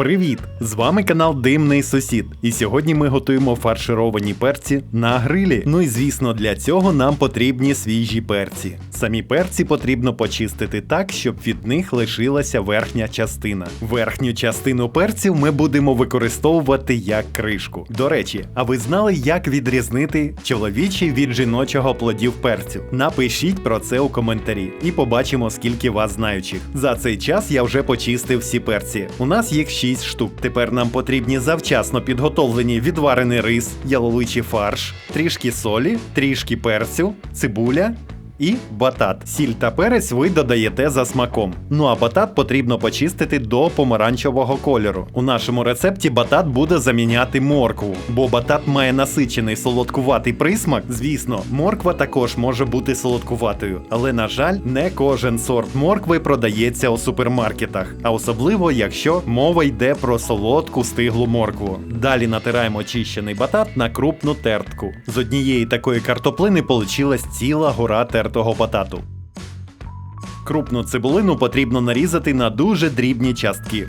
Привіт! З вами канал Димний Сусід. І сьогодні ми готуємо фаршировані перці на грилі. Ну і звісно, для цього нам потрібні свіжі перці. Самі перці потрібно почистити так, щоб від них лишилася верхня частина. Верхню частину перців ми будемо використовувати як кришку. До речі, а ви знали, як відрізнити чоловічий від жіночого плодів перцю? Напишіть про це у коментарі і побачимо, скільки вас знаючих. За цей час я вже почистив всі перці. У нас їх 6 штук. Тепер нам потрібні завчасно підготовлені відварений рис, яловичий фарш, трішки солі, трішки перцю, цибуля. І батат. Сіль та перець ви додаєте за смаком. Ну а батат потрібно почистити до помаранчевого кольору. У нашому рецепті батат буде заміняти моркву, бо батат має насичений солодкуватий присмак. Звісно, морква також може бути солодкуватою, але на жаль, не кожен сорт моркви продається у супермаркетах, а особливо якщо мова йде про солодку стиглу моркву. Далі натираємо очищений батат на крупну тертку. З однієї такої картоплини получилась ціла гора тертого батату. Крупну цибулину потрібно нарізати на дуже дрібні частки.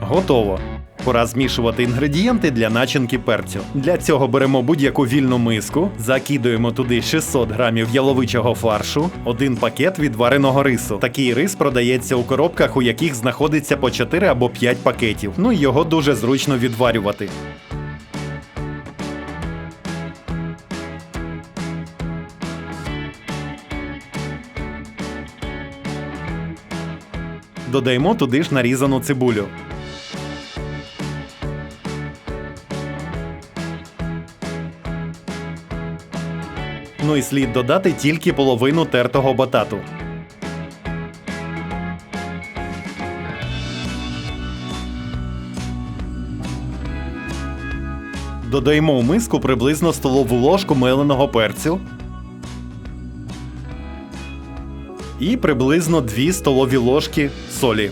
Готово. Пора змішувати інгредієнти для начинки перцю. Для цього беремо будь-яку вільну миску, закидуємо туди 600 грамів яловичого фаршу, один пакет відвареного рису. Такий рис продається у коробках, у яких знаходиться по 4 або 5 пакетів. Ну і його дуже зручно відварювати. Додаємо туди ж нарізану цибулю. Ну і слід додати тільки половину тертого батату. Додаємо у миску приблизно столову ложку меленого перцю. І приблизно 2 столові ложки солі.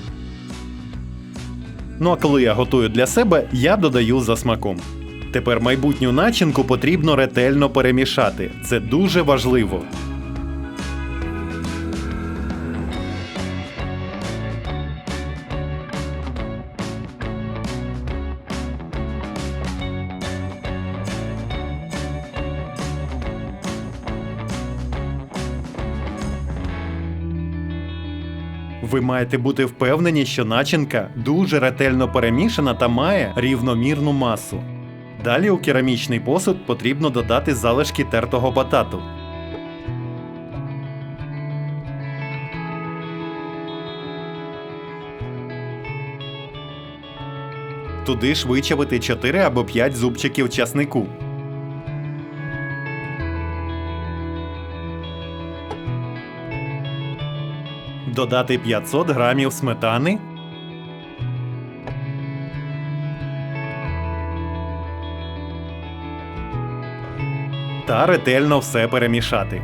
Ну а коли я готую для себе, я додаю за смаком. Тепер майбутню начинку потрібно ретельно перемішати. Це дуже важливо. Ви маєте бути впевнені, що начинка дуже ретельно перемішана та має рівномірну масу. Далі у керамічний посуд потрібно додати залишки тертого батату. Туди ж вичавити 4 або 5 зубчиків часнику. Додати 500 грамів сметани. Та ретельно все перемішати.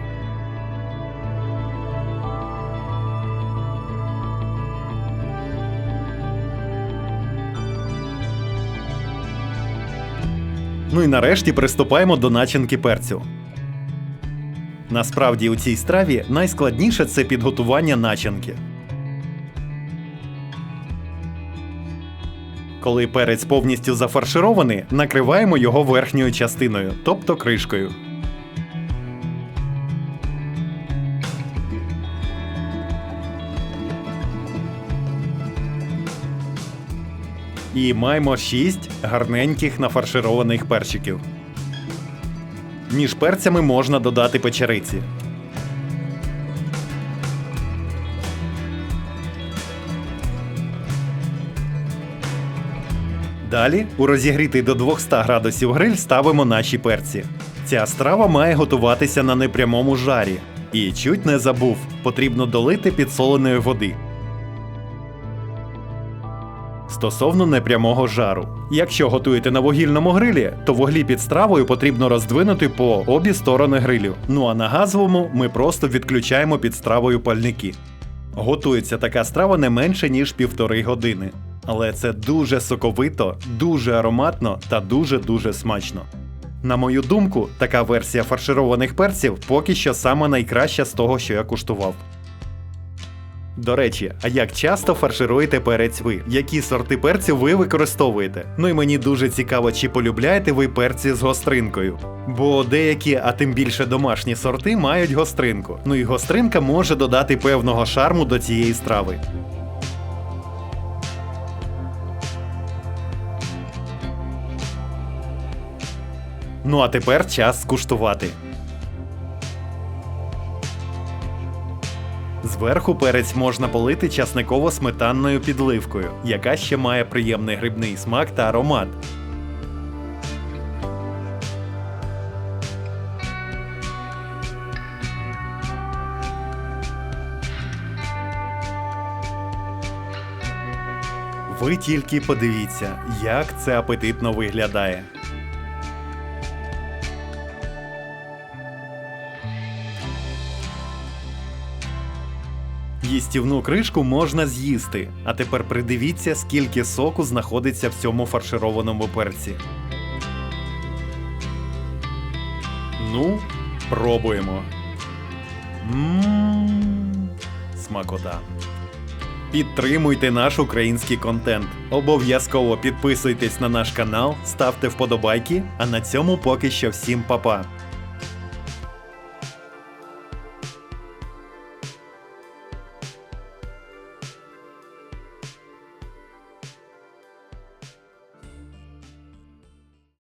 Ну і нарешті приступаємо до начинки перцю. Насправді у цій страві найскладніше це підготування начинки. Коли перець повністю зафарширований, накриваємо його верхньою частиною, тобто кришкою. І маємо 6 гарненьких нафаршированих перчиків. Між перцями можна додати печериці. Далі у розігрітий до 200 градусів гриль ставимо наші перці. Ця страва має готуватися на непрямому жарі. І чуть не забув, потрібно долити підсоленої води. Стосовно непрямого жару. Якщо готуєте на вугільному грилі, то вуглі під стравою потрібно роздвинути по обі сторони грилю. Ну а на газовому ми просто відключаємо під стравою пальники. Готується така страва не менше ніж півтори години. Але це дуже соковито, дуже ароматно та дуже-дуже смачно. На мою думку, така версія фаршированих перців поки що сама найкраща з того, що я куштував. До речі, а як часто фаршируєте перець ви? Які сорти перцю ви використовуєте? Ну і мені дуже цікаво, чи полюбляєте ви перці з гостринкою. Бо деякі, а тим більше домашні сорти, мають гостринку. Ну і гостринка може додати певного шарму до цієї страви. Ну а тепер час скуштувати. Зверху перець можна полити часниково-сметанною підливкою, яка ще має приємний грибний смак та аромат. Ви тільки подивіться, як це апетитно виглядає. Їстівну кришку можна з'їсти, а тепер придивіться, скільки соку знаходиться в цьому фаршированому перці. Ну, пробуємо. Мм, смакота. Підтримуйте наш український контент. Обов'язково підписуйтесь на наш канал, ставте вподобайки. А на цьому поки що всім па-па.